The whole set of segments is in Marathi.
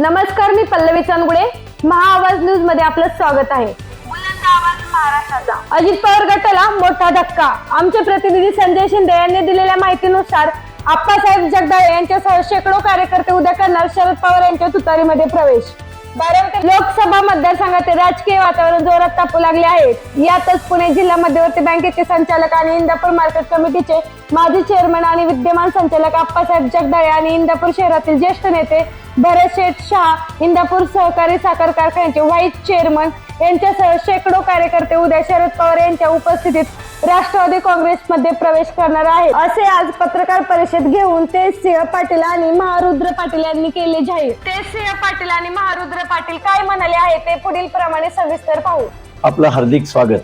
नमस्कार मी पल्लवी चांदगुडे. महाआवाज न्यूजमध्ये आपलं स्वागत आहे. बुलंद आवाज महाराष्ट्राचा. अजित पवार गटाला मोठा धक्का. आमचे प्रतिनिधी संजय शिंदे यांनी दिलेल्या माहितीनुसार आप्पासाहेब जगदाळे यांच्यासह शेकडो कार्यकर्ते उद्या करणार शरद पवार यांच्या तुतारीमध्ये प्रवेश. बारामती लोकसभा मतदारसंघातील राजकीय वातावरण जोरात तापू लागले आहे. यातच पुणे जिल्हा मध्यवर्ती बँकेचे संचालक आणि इंदापूर मार्केट कमिटीचे माजी चेअरमन आणि विद्यमान संचालक आप्पासाहेब जगदाळे आणि इंदापूर शहरातील ज्येष्ठ नेते भरत शेठ शाह इंदापूर सहकारी साखर कारखान्याचे व्हाईस चेअरमन यांच्यासह शेकडो कार्यकर्ते उद्या शरद पवार यांच्या उपस्थितीत राष्ट्रवादी काँग्रेसमध्ये प्रवेश करणार आहेत. असे आज पत्रकार परिषद घेऊन ते सिंह पाटील आणि महारुद्र पाटील यांनी केले जाहीर. ते सिंह पाटील आणि महारुद्र पाटील काय म्हणाले आहे ते पुढील प्रमाणे सविस्तर पाहू. आपलं हार्दिक स्वागत.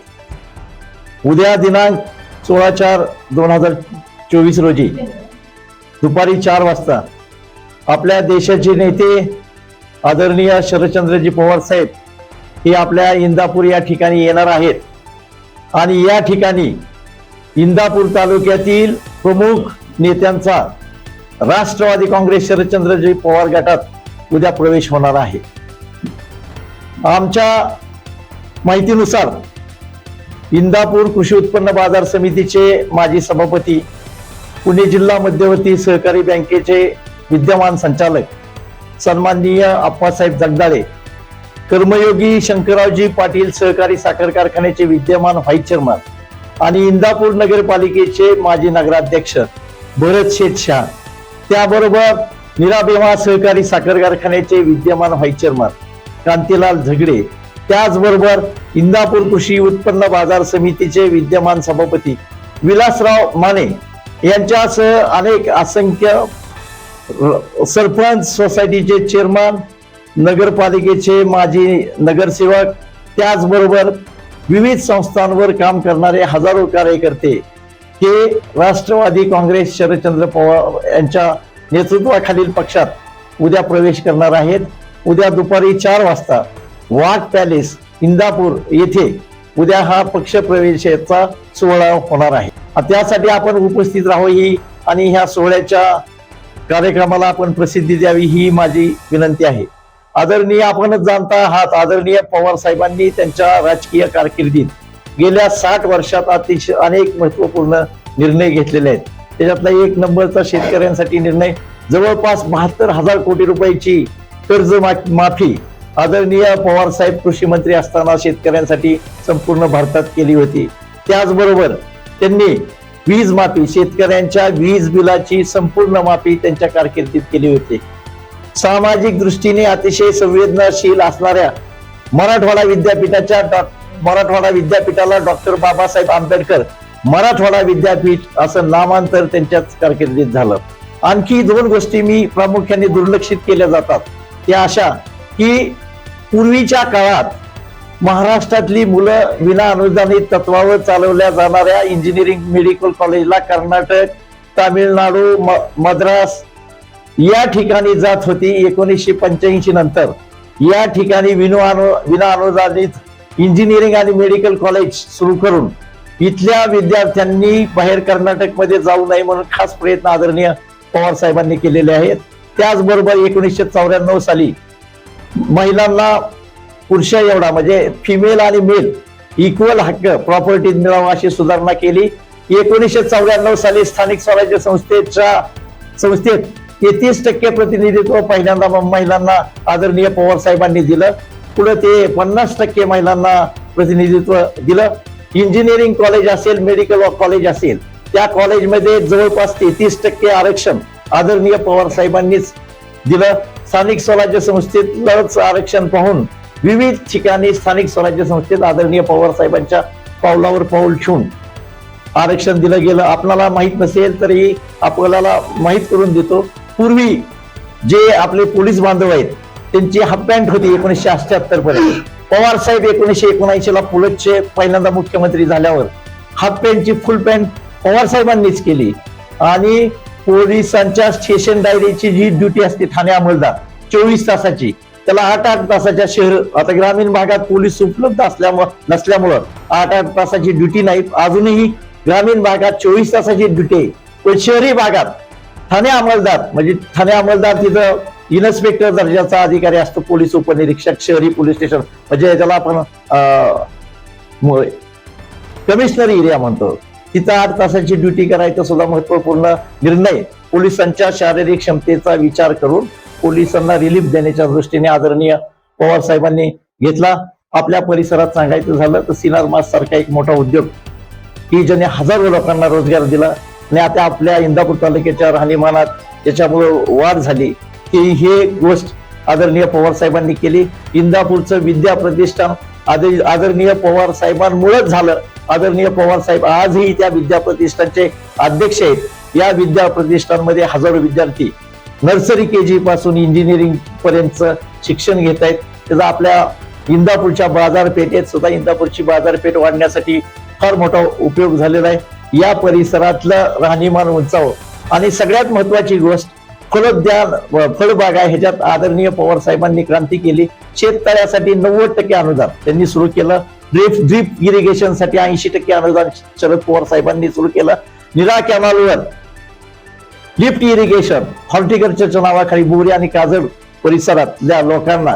उद्या दिनांक सोळा चार दोन हजार चोवीस रोजी दुपारी चार वाजता आपल्या देशाचे नेते आदरणीय शरदचंद्रजी पवार साहेब हे आपल्या इंदापूर या ठिकाणी येणार आहेत. आणि या ठिकाणी इंदापूर तालुक्यातील प्रमुख नेत्यांचा राष्ट्रवादी काँग्रेस शरदचंद्रजी पवार गटात उद्या प्रवेश होणार आहे. आमच्या माहितीनुसार इंदापूर कृषी उत्पन्न बाजार समितीचे माजी सभापती पुणे जिल्हा मध्यवर्ती सहकारी बँकेचे विद्यमान संचालक सन्माननीय आप्पासाहेब जगदाळे कर्मयोगी शंकररावजी पाटील सहकारी साखर कारखान्याचे विद्यमान व्हाईस चेअरमन आणि इंदापूर नगरपालिकेचे माजी नगराध्यक्ष भरत शेठ शाह. त्याबरोबर निराबेमा सहकारी साखर कारखान्याचे विद्यमान व्हाईस चेअरमन क्रांतीलाल झगडे. त्याचबरोबर इंदापूर कृषी उत्पन्न बाजार समितीचे विद्यमान सभापती विलासराव माने यांच्यासह अनेक असंख्य सरपंच सोसायटीचे चेअरमन नगरपालिकेचे माजी नगरसेवक त्याचबरोबर विविध संस्थांवर काम करणारे हजारो कार्यकर्ते हे राष्ट्रवादी काँग्रेस शरदचंद्र पवार यांच्या नेतृत्वाखालील पक्षात उद्या प्रवेश करणार आहेत. उद्या दुपारी चार वाजता वाघ पॅलेस इंदापूर येथे उद्या हा पक्ष प्रवेशाचा सोहळा होणार आहे. त्यासाठी आपण उपस्थित राहू ही आणि ह्या सोहळ्याच्या कार्यक्रमाला आपण प्रसिद्धी द्यावी ही माझी विनंती आहे. आदरणीय आपणच जाणता आहात आदरणीय पवार साहेबांनी त्यांच्या राजकीय कारकिर्दीत गेल्या साठ वर्षात अतिशय अनेक महत्त्वपूर्ण निर्णय घेतलेले आहेत. त्याच्यातला एक नंबरचा शेतकऱ्यांसाठी निर्णय जवळपास बहात्तर हजार कोटी रुपयाची कर्ज माफी आदरणीय पवार साहेब कृषी मंत्री असताना शेतकऱ्यांसाठी संपूर्ण भारतात केली होती. त्याचबरोबर त्यांनी वीज माफी शेतकऱ्यांच्या वीज बिलाची संपूर्ण माफी त्यांच्या कारकिर्दीत केली होती. सामाजिक दृष्टीने अतिशय संवेदनशील असणाऱ्या मराठवाडा विद्यापीठाच्या डॉ- मराठवाडा विद्यापीठाला डॉक्टर बाबासाहेब आंबेडकर मराठवाडा विद्यापीठ असं नामांतर त्यांच्याच कारकिर्दीत झालं. आणखी दोन गोष्टी मी प्रामुख्याने दुर्लक्षित केल्या जातात. त्या अशा की पूर्वीच्या काळात महाराष्ट्रातली मुलं विना अनुदानित तत्वावर चालवल्या जाणाऱ्या इंजिनिअरिंग मेडिकल कॉलेजला कर्नाटक तामिळनाडू म- मद्रास या ठिकाणी जात होती एकोणीसशे पंच्याऐंशी नंतर. या ठिकाणी विनो अनु विना अनुदानित इंजिनिअरिंग आणि मेडिकल कॉलेज सुरू करून इथल्या विद्यार्थ्यांनी बाहेर कर्नाटकमध्ये जाऊ नये म्हणून खास प्रयत्न आदरणीय पवार साहेबांनी केलेले आहेत. त्याचबरोबर एकोणीसशे चौऱ्याण्णव साली महिलांना पुरुष एवढा म्हणजे फिमेल आणि मेल इक्वल हक्क प्रॉपर्टी मिळावा अशी सुधारणा केली. एकोणीसशे चौऱ्याण्णव साली स्थानिक स्वराज्य संस्थेच्या संस्थेत तेहतीस टक्के प्रतिनिधित्व पहिल्यांदा महिलांना आदरणीय पवार साहेबांनी दिलं. पुढे ते पन्नास टक्के महिलांना प्रतिनिधित्व दिलं. इंजिनिअरिंग कॉलेज असेल मेडिकल कॉलेज असेल त्या कॉलेजमध्ये जवळपास तेहतीस टक्के आरक्षण आदरणीय पवार साहेबांनीच दिलं. स्थानिक स्वराज्य संस्थेतलंच आरक्षण पाहून विविध ठिकाणी स्थानिक स्वराज्य संस्थेत आदरणीय पवार साहेबांच्या पावलावर पाऊल ठेवून आरक्षण दिलं गेलं. आपल्याला माहीत नसेल तरी आपल्याला माहीत करून देतो. पूर्वी जे आपले पोलीस बांधव आहेत त्यांची हाफ पॅन्ट होती एकोणीसशे अठ्याहत्तर पर्यंत. पवार साहेब एकोणीसशे एकोणऐंशी ला पुलटचे पहिल्यांदा मुख्यमंत्री झाल्यावर हाफ पॅन्टची फुल पॅन्ट पवार साहेबांनीच केली. आणि पोलिसांच्या स्टेशन डायरीची जी ड्युटी असते ठाणे अंमलदार चोवीस तासाची त्याला आठ आठ तासाच्या शहर आता ग्रामीण भागात पोलीस उपलब्ध असल्यामुळं नसल्यामुळं आठ आठ तासाची ड्युटी नाही. अजूनही ग्रामीण भागात चोवीस तासाची ड्युटी आहे. पण शहरी भागात ठाणे अंमलदार म्हणजे ठाणे अंमलदार तिथं इन्स्पेक्टर दर्जाचा अधिकारी असतो पोलीस उपनिरीक्षक शहरी पोलीस स्टेशन म्हणजे त्याला आपण कमिशनर एरिया म्हणतो. तिथं आठ तासाची ड्युटी करायचं सुद्धा महत्त्वपूर्ण निर्णय. पोलिसांच्या शारीरिक क्षमतेचा विचार करून पोलिसांना रिलीफ देण्याच्या दृष्टीने आदरणीय पवार साहेबांनी घेतला. आपल्या परिसरात सांगायचं झालं तर सिनार मास सारखा एक मोठा उद्योग की ज्याने हजारो लोकांना रोजगार दिला. आणि आता आपल्या इंदापूर तालुक्याच्या राहणीमानात त्याच्यामुळे वाढ झाली की हे गोष्ट आदरणीय पवार साहेबांनी केली. इंदापूरचं विद्या प्रतिष्ठान आदर- आदरणीय पवार साहेबांमुळेच झालं. आदरणीय पवार साहेब आजही त्या विद्या प्रतिष्ठानचे अध्यक्ष आहेत. या विद्या प्रतिष्ठानमध्ये हजारो विद्यार्थी नर्सरी के जी पासून इंजिनिअरिंग पर्यंत शिक्षण घेत आहेत. त्याचा आपल्या इंदापूरच्या बाजारपेठेत सुद्धा इंदापूरची बाजारपेठ वाढण्यासाठी फार मोठा उपयोग झालेला आहे. या परिसरातलं राहणीमान उंचावं. आणि सगळ्यात महत्वाची गोष्ट फलोद्यान फळबाग फळबागा ह्याच्यात आदरणीय पवार साहेबांनी क्रांती केली. शेततळ्यासाठी नव्वद टक्के अनुदान. त्यांनी सुरू केलं. ड्रीप ड्रीप इरिगेशनसाठी ऐंशी टक्के अनुदान शरद पवार साहेबांनी सुरू केलं. निरा कॅनॉलवर लिफ्ट इरिगेशन हॉर्टिकल्चरच्या नावाखाली बोरी आणि काजळ परिसरातल्या लोकांना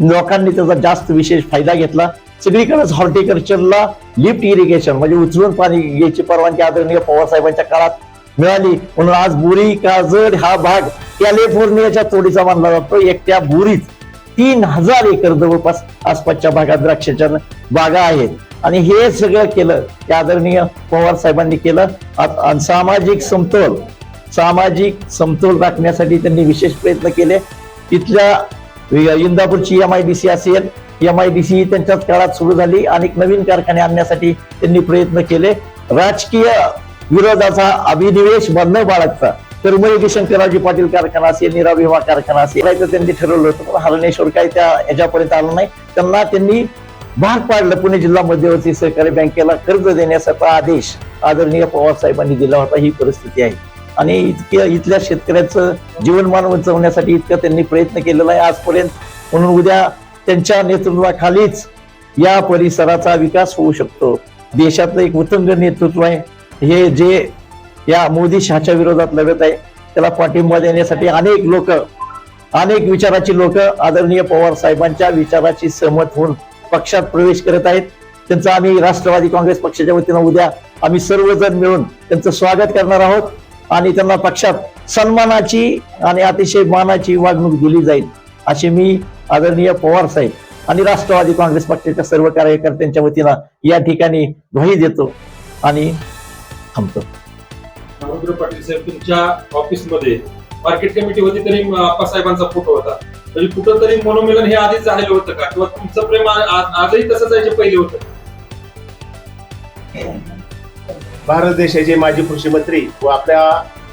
लोकांनी त्याचा जास्त विशेष फायदा घेतला. सगळीकडेच हॉर्टिकल्चरला लिफ्ट इरिगेशन म्हणजे उचलून पाणी घ्यायची परवानगी आदरणीय पवार साहेबांच्या काळात मिळाली. म्हणून आज बुरी काजड हा भाग कॅलिफोर्नियाच्या तोडीचा मानला जातो. एकट्या बोरीत तीन हजार एकर जवळपास आसपासच्या भागात द्राक्षाच्या बागा आहेत. आणि हे सगळं केलं ते आदरणीय पवार साहेबांनी केलं. सामाजिक समतोल सामाजिक समतोल राखण्यासाठी त्यांनी विशेष प्रयत्न केले. तिथल्या इंदापूरची एम आय डी सी असेल एम आय डी सी त्यांच्याच काळात सुरू झाली. आणि नवीन कारखाने आणण्यासाठी त्यांनी प्रयत्न केले. राजकीय विरोधाचा अभिनिवेश बंद बाळगता कर्मयोगी शंकररावजी पाटील कारखाना असेल निरा विमा कारखाना असेल त्यांनी ठरवलं होतं. पण हरणेश्वर काय त्या ह्याच्यापर्यंत आलं नाही. त्यांना त्यांनी भाग पाडलं. पुणे जिल्हा मध्यवर्ती सहकारी बँकेला कर्ज देण्याचा आदेश आदरणीय पवार साहेबांनी दिला होता. ही परिस्थिती आहे. आणि इतक्या इथल्या शेतकऱ्याचं जीवनमान उंचवण्यासाठी इतकं त्यांनी प्रयत्न केलेला आहे. आजपर्यंत म्हणून उद्या त्यांच्या नेतृत्वाखालीच या परिसराचा विकास होऊ शकतो. देशातलं एक उत्तंग नेतृत्व आहे. हे जे या मोदी शहाच्या विरोधात लढत आहे त्याला पाठिंबा देण्यासाठी अनेक लोक अनेक विचाराची लोक आदरणीय पवार साहेबांच्या विचाराची सहमत होऊन पक्षात प्रवेश करत आहेत. त्यांचं आम्ही राष्ट्रवादी काँग्रेस पक्षाच्या वतीनं उद्या आम्ही सर्वजण मिळून त्यांचं स्वागत करणार आहोत आणि त्यांना पक्षात सन्मानाची आणि अतिशय मानाची वागणूक दिली जाईल अशी मी आदरणीय पवार साहेब आणि राष्ट्रवादी काँग्रेस पक्षाच्या सर्व कार्यकर्त्यांच्या वतीनं या ठिकाणी ग्वाही देतो आणि थांबतो. रामचंद्र पाटील साहेब तुमच्या ऑफिसमध्ये मार्केट कमिटी होती तरी आप्पासाहेबांचा फोटो होता. म्हणजे कुठं तरी मनोमिलन हे आधीच झालेलं होतं का? किंवा तुमचं प्रेम आजही तसंच आहे जे पहिले होतं? भारत देशाचे माजी कृषी मंत्री व आपल्या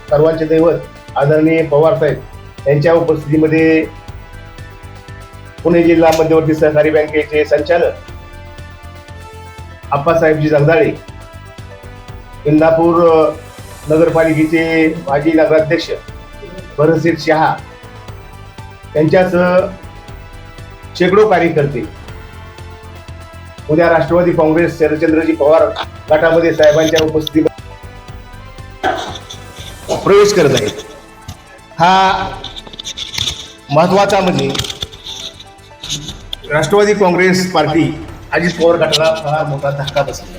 सर्वांचे दैवत आदरणीय पवार साहेब यांच्या उपस्थितीमध्ये पुणे जिल्हा मध्यवर्ती सहकारी बँकेचे संचालक आप्पासाहेबजी जगदाळे इंदापूर नगरपालिकेचे माजी नगराध्यक्ष भरतसिंग शहा यांच्यासह शेकडो कार्यकर्ते. उद्या राष्ट्रवादी काँग्रेस शरदचंद्रजी पवार गटामध्ये साहेबांच्या उपस्थितीत प्रवेश करत आहेत. हा महत्त्वाचा म्हणजे राष्ट्रवादी काँग्रेस पार्टी अजित पवार गटाला फार मोठा धक्का बसला.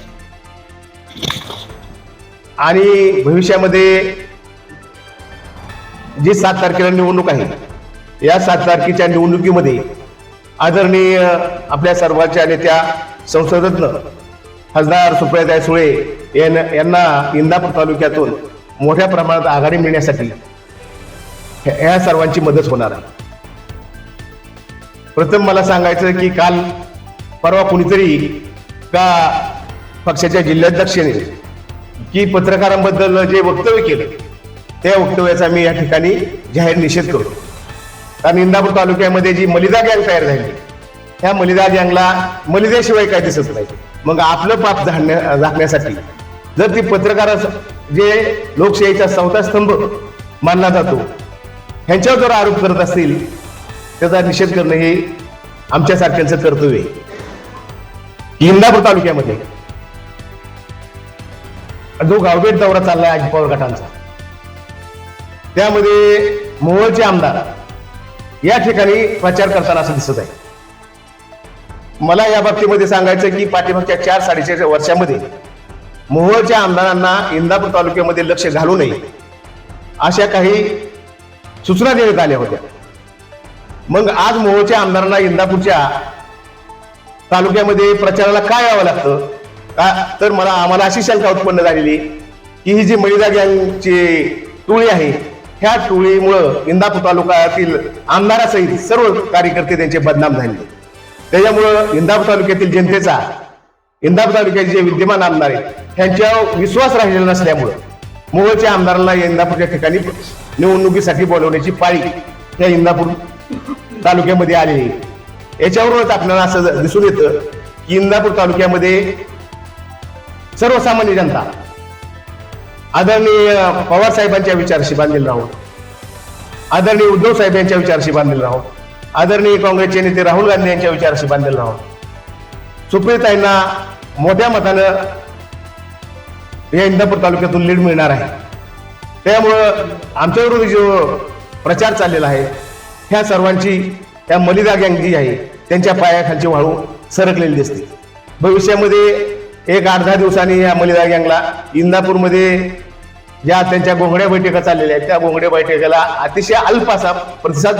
आणि भविष्यामध्ये जी सात तारखेला निवडणूक आहे या सात तारखेच्या निवडणुकीमध्ये आदरणीय आपल्या सर्वांच्या नेत्या संसदरत्न खासदार सुप्रियाताई सुळे यां- यांना इंदापूर तालुक्यातून मोठ्या प्रमाणात आघाडी मिळण्यासाठी ह्या सर्वांची मदत होणार आहे. प्रथम मला सांगायचं की काल परवा कुणीतरी का पक्षाच्या जिल्हाध्यक्षाने की पत्रकारांबद्दल जे वक्तव्य केलं त्या वक्तव्याचा मी या ठिकाणी जाहीर निषेध करतो. कारण इंदापूर तालुक्यामध्ये जी मलिदा गँग तयार झाली त्या मलिदा गँगला मलिदेशिवाय काय दिसत नाही. मग आपलं पाप झाडण्या झाकण्यासाठी जर ती पत्रकार जे लोकशाहीचा चौथा स्तंभ मानला जातो ह्यांच्यावर जर आरोप करत असतील त्याचा निषेध करणं हे आमच्यासारख्यांचं कर्तव्य आहे. इंदापूर तालुक्यामध्ये. जो गावभेट दौरा चाललाय अजित पवार गटांचा. त्यामध्ये मोहोळचे आमदार या ठिकाणी प्रचार करताना असं दिसत आहे. मला या बाबतीमध्ये सांगायचं की पाठीमागच्या चार साडेचार वर्षामध्ये मोहोळच्या आमदारांना इंदापूर तालुक्यामध्ये लक्ष घालू नये अशा काही सूचना देण्यात आल्या होत्या. मग आज मोहोळच्या आमदारांना इंदापूरच्या तालुक्यामध्ये प्रचाराला काय यावं लागतं? का तर मला आम्हाला अशी शंका उत्पन्न झालेली की ही जी महिला गँगची टोळी आहे ह्या टोळीमुळं इंदापूर तालुक्यातील आमदारासहित सर्व कार्यकर्ते त्यांचे बदनाम झाले त्याच्यामुळं इंदापूर तालुक्यातील जनतेचा इंदापूर तालुक्याचे जे विद्यमान आमदार आहेत त्यांच्यावर विश्वास राहिलेला नसल्यामुळं मोहोळच्या आमदारांना इंदापूरच्या ठिकाणी निवडणुकीसाठी बोलवण्याची पाळी त्या इंदापूर तालुक्यामध्ये आलेली याच्यावरूनच आपल्याला असं दिसून येतं की इंदापूर तालुक्यामध्ये सर्वसामान्य जनता आदरणीय पवार साहेबांच्या विचारशी बांधील आहोत आदरणीय उद्धव साहेब यांच्या विचारशी बांधलेला आहोत आदरणीय काँग्रेसचे नेते राहुल गांधी यांच्या विचारशी बांधलेला आहोत सुप्रियताईंना मोठ्या मतानं या इंदापूर तालुक्यातून लीड मिळणार आहे. त्यामुळं आमच्यावरून जो प्रचार चाललेला आहे ह्या सर्वांची त्या मलिदा गँग जी आहे त्यांच्या पायाखालची वाळू सरकलेली दिसते. भविष्यामध्ये एक आठ दहा दिवसांनी या मलिदा गँगला इंदापूरमध्ये ज्या त्यांच्या गोंगड्या बैठका चाललेल्या आहेत त्या गोंगड्या बैठकाला अतिशय अल्प असा प्रतिसाद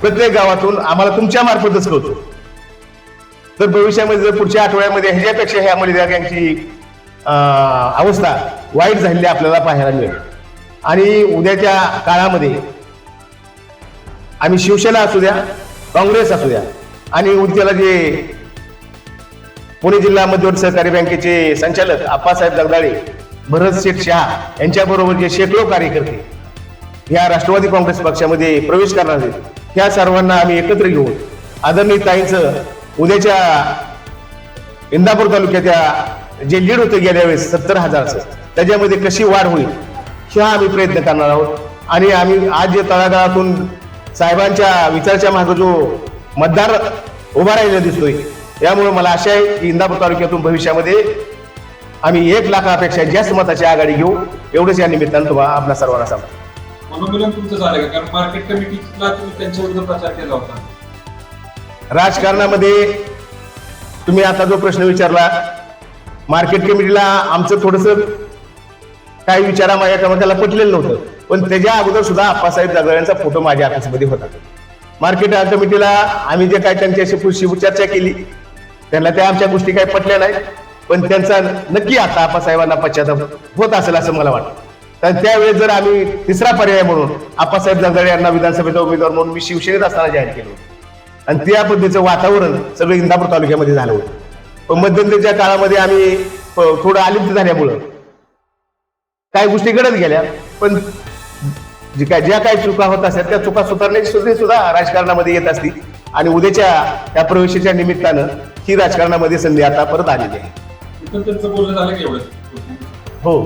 प्रत्येक गावातून आम्हाला तुमच्या मार्फतच कळतो तर भविष्यामध्ये जर पुढच्या आठवड्यामध्ये ह्याच्यापेक्षा ह्या मलिदा गँगची अवस्था वाईट झालेली आपल्याला पाहायला मिळेल. आणि उद्याच्या काळामध्ये आम्ही शिवसेना असू द्या काँग्रेस असू द्या आणि उद्याला जे पुणे जिल्हा मध्यवर्ती सहकारी बँकेचे संचालक आप्पासाहेब जगदाळे भरत शेठ शहा यांच्याबरोबर जे शेकडो कार्यकर्ते या राष्ट्रवादी काँग्रेस पक्षामध्ये प्रवेश करणार आहेत ह्या सर्वांना आम्ही एकत्र घेऊन आदरणीय ताईंचं उद्याच्या इंदापूर तालुक्याच्या जे लीड होतं गेल्या वेळेस सत्तर हजारचं त्याच्यामध्ये कशी वाढ होईल ह्या आम्ही प्रयत्न करणार आहोत. आणि आम्ही आज जे तळागाळातून साहेबांच्या विचाराच्या मागे जो मतदार उभा राहिलेला दिसतोय यामुळे मला आशा आहे की इंदापूर तालुक्यातून भविष्यामध्ये आम्ही एक लाखापेक्षा जास्त मताची आघाडी घेऊ. एवढंच या निमित्तानं तुम्हाला आपल्या सर्वांना सांगतो. मनोमिलन तुमचं झालं का? कारण मार्केट कमिटीला तुम्ही त्यांच्या विरुद्ध प्रचार केला होता. राजकारणामध्ये तुम्ही आता जो प्रश्न विचारला मार्केट कमिटीला आमचं थोडस काही विचारा माझ्या त्याला पटलेलं नव्हतं. पण त्याच्या अगोदर सुद्धा आप्पासाहेब जागळ यांचा फोटो माझ्या ऑफिसमध्ये होता. मार्केट कमिटीला आम्ही जे काय त्यांच्याशी पुढची चर्चा केली त्यांना त्या आमच्या गोष्टी काही पटल्या नाही. पण त्यांचा नक्की आता आप्पासाहेबांना पश्चाताप होत असेल असं मला वाटतं. कारण त्यावेळेस जर आम्ही तिसरा पर्याय म्हणून आप्पासाहेब जगदाळे यांना विधानसभेचा उमेदवार म्हणून मी शिवसेनेत असताना जाहीर केलं होतं. आणि त्या पद्धतीचं वातावरण सगळं इंदापूर तालुक्यामध्ये झालं होतं. पण मध्यंतरीच्या काळामध्ये आम्ही थोडं आलिप्त झाल्यामुळं काही गोष्टी घडत गेल्या पण जे काय ज्या काही चुका होत असतात त्या चुका सुधारण्याची सुद्धा सुद्धा राजकारणामध्ये येत असतील आणि उद्याच्या त्या प्रवेशाच्या निमित्तानं ही राजकारणामध्ये संधी आता परत आलेली आहे हो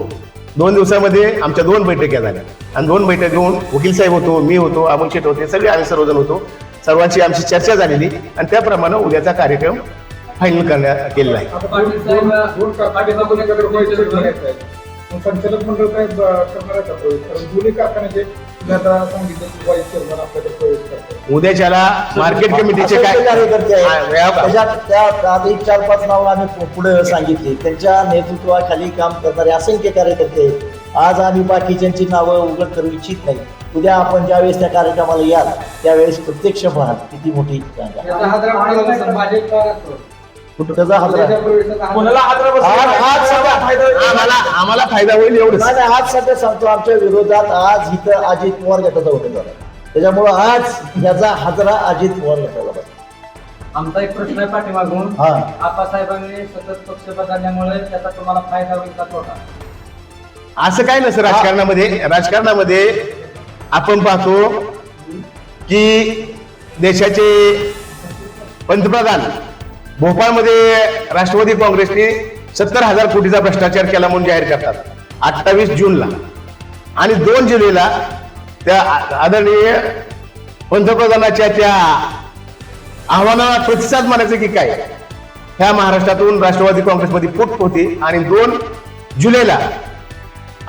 दोन दिवसामध्ये आमच्या दोन बैठक्या झाल्या आणि दोन बैठक घेऊन वकील साहेब होतो मी होतो अमोल शेट होते सगळे आम्ही सर्वजण होतो सर्वांची आमची चर्चा झालेली आणि त्याप्रमाणे उद्याचा कार्यक्रम फायनल करण्यात केलेला आहे संचालक मंडळ काय करणार आहे का प्रवेश? कारण दोन्ही कारखान्याचे आता सांगितलं की वाईस चेअरमन आपल्याकडे प्रवेश करतात उद्याच्याला मार्केट कमिटीचे काय कार्यकर्ते आहेत. त्याच्यात त्या चार पाच नावं आम्ही पुढे सांगितली. त्यांच्या नेतृत्वाखाली काम करणारे असंख्य कार्यकर्ते आहेत. आज आम्ही बाकीच्यांची नावं उघड करू इच्छित नाही. उद्या आपण ज्यावेळेस त्या कार्यक्रमाला याल त्यावेळेस प्रत्यक्ष पाहाल. किती मोठी. त्याचा कोणाला हादरा आम्हाला आम्हाला फायदा होईल एवढंच. नाही नाही, आज सध्या सांगतो आमच्या विरोधात. आज इथं अजित पवार गटाचा उमेदवार आहे त्याच्यामुळं आज याचा हादरा अजित पवार गटाला. बसला आमचा एक प्रश्न आहे पाठीमागून. हा. आप्पासाहेबांनी सतत पक्ष बदलल्यामुळे त्याचा तुम्हाला फायदा होईल का तोटा? असं काय नसतं राजकारणामध्ये. राजकारणामध्ये आपण पाहतो की देशाचे पंतप्रधान भोपाळमध्ये राष्ट्रवादी काँग्रेसने सत्तर हजार कोटीचा भ्रष्टाचार केला म्हणून जाहीर करतात. अठ्ठावीस जूनला. आणि दोन जुलैला त्या आदरणीय पंतप्रधानाच्या त्या आव्हानाला प्रतिसाद मानायचं की काय? ह्या महाराष्ट्रातून राष्ट्रवादी काँग्रेसमध्ये फूट होती आणि दोन जुलैला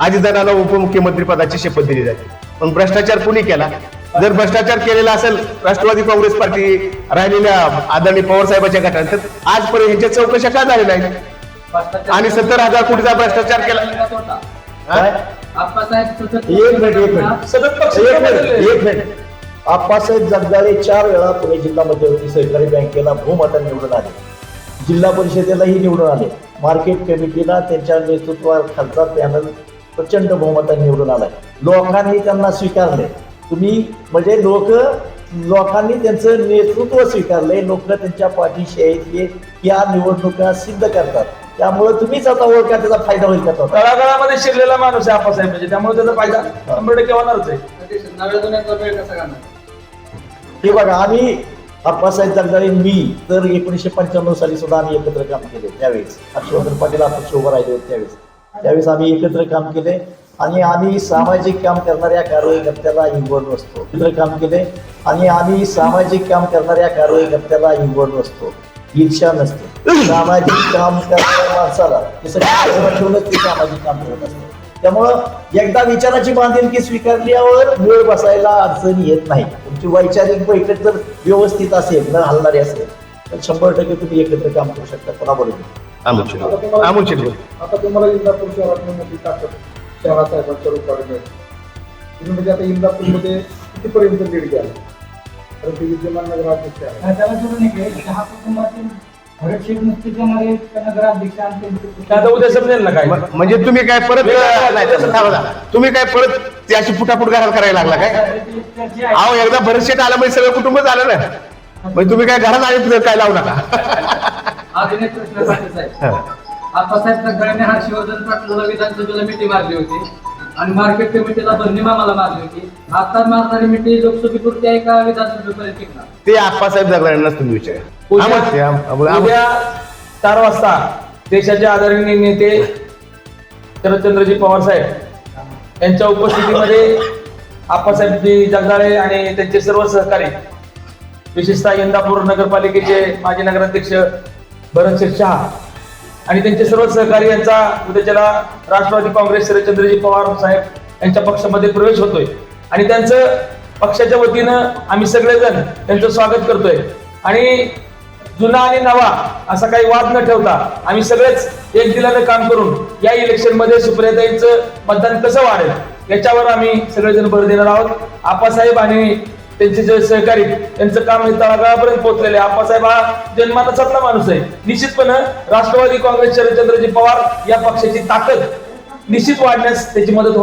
अजितदादांना उपमुख्यमंत्री पदाची शपथ दिली जाते. पण भ्रष्टाचार कुणी केला? जर भ्रष्टाचार केलेला असेल राष्ट्रवादी काँग्रेस पार्टी राहिलेल्या आदरणीय पवार साहेबांच्या गटात तर आजपर्यंत यांच्या चौकशा का झाल्या नाही भ्रष्टाचार- आणि सत्तर हजार कोटीचा भ्रष्टाचार केला. एक मिनिट एक मिनिट. सतत पक्ष एक मिनिट एक मिनिट. आप्पासाहेब जगदाळे चार वेळा पुणे जिल्हा मध्यवर्ती सहकारी बँकेला बहुमताने निवडून आले. जिल्हा परिषदेलाही निवडून आले. मार्केट कमिटीला त्यांच्या नेतृत्वाखालचा पॅनल प्रचंड बहुमताने निवडून आलाय. लोकांनी त्यांना स्वीकारले तुम्ही म्हणजे लोक लोकांनी त्यांचं नेतृत्व स्वीकारले लोक त्यांच्या पाठीशी आहेत या निवडणुका सिद्ध करतात. त्यामुळे तुम्हीच आता ओळखा त्याचा फायदा होईल का तो तळागाळामध्ये शिरलेला माणूस आहे आप्पासाहेब म्हणजे त्यामुळे त्याचा फायदा शंभर टक्के होणारच आहे. हे बघा आम्ही आप्पासाहेब जगदाळे मी तर एकोणीसशे पंच्याण्णव साली सुद्धा आम्ही एकत्र काम केले त्यावेळेस. हर्षवर्धन पाटील अपक्ष उभं राहिले होते त्यावेळेस. त्यावेळेस आम्ही एकत्र काम केले. आणि आम्ही सामाजिक काम करणाऱ्या कार्यकर्त्याला नसतो एकत्र काम केले. आणि आम्ही सामाजिक काम करणाऱ्या कार्यकर्त्याला हिंगवत नसतो ईर्षा नसते. सामाजिक काम करणाऱ्या माणसाला ठेवूनच ते सामाजिक काम करत असते. त्यामुळं एकदा विचाराची बांधिलकी स्वीकारल्यावर वेळ बसायला अडचण येत नाही. तुमची वैचारिक बैठक जर व्यवस्थित असेल न हलणारी असेल तर शंभर टक्के तुम्ही एकत्र काम करू शकता. कोणाबरोबर? आता तुम्हाला शहरासाहेबांच्या रूपाने मिळते तुम्ही म्हणजे आता इंदापूरमध्ये कितीपर्यंत लीड घ्याल कारण ते विद्यमान नगराध्यक्ष आहे त्याला सोडून एक दहा कुटुंबातील भरतशेठ नुसतीच्यामध्ये नगराध्यक्ष आणि त्यांचे ते आता उद्या समजेल ना काय? म्हणजे तुम्ही काय परत नाही, तसं थांबा ना. तुम्ही काय परत त्याशी फुटाफूट घरात करायला लागला काय? चर्चा आहे. अहो एकदा भरतशेट आलं म्हणजे सगळं कुटुंब झालं ना. म्हणजे तुम्ही काय घरात आले काय लावू नका? कृष्ण साहेब. आप्पासाहेब जगदाळेने हर्षवर्धन पाटलाला विधानसभेला मिठी मारली होती. आणि मार्केट कमिटीला मामाला मारली होती. आता मारणारी मिठी लोकसभेपुरती आहे का विधानसभेपर्यंत टिकणार? ते आप्पासाहेब जगदाळ्यांनाच तुम्ही विचारा. उद्या चार वाजता देशाचे आदरणीय नेते शरदचंद्रजी पवार साहेब यांच्या उपस्थितीमध्ये आप्पासाहेबजी जगदाळे आणि त्यांचे सर्व सहकारी विशेषतः इंदापूर नगरपालिकेचे माजी नगराध्यक्ष भरतशेठ शहा आणि त्यांचे सर्व सहकारी यांचा उद्याच्याला राष्ट्रवादी काँग्रेस शरदचंद्रजी पवार साहेब यांच्या पक्षामध्ये प्रवेश होतोय. आणि त्यांचं पक्षाच्या वतीनं आम्ही सगळेजण त्यांचं स्वागत करतोय. आणि जुना आणि नवा असा काही वाद न ठेवता आम्ही सगळेच एक दिलानं काम करून या इलेक्शनमध्ये सुप्रियाताईंचं मतदान कसं वाढेल याच्यावर आम्ही सगळेजण भर देणार आहोत. आप्पासाहेब आणि त्यांचे जे सहकारी त्यांचं काम हे तळागाळापर्यंत पोहोचलेले आप्पासाहेब हा जन्माचा माणूस आहे. निश्चितपणे राष्ट्रवादी काँग्रेस शरदचंद्रजी पवार या पक्षाची ताकद निश्चित वाढण्यास त्याची मदत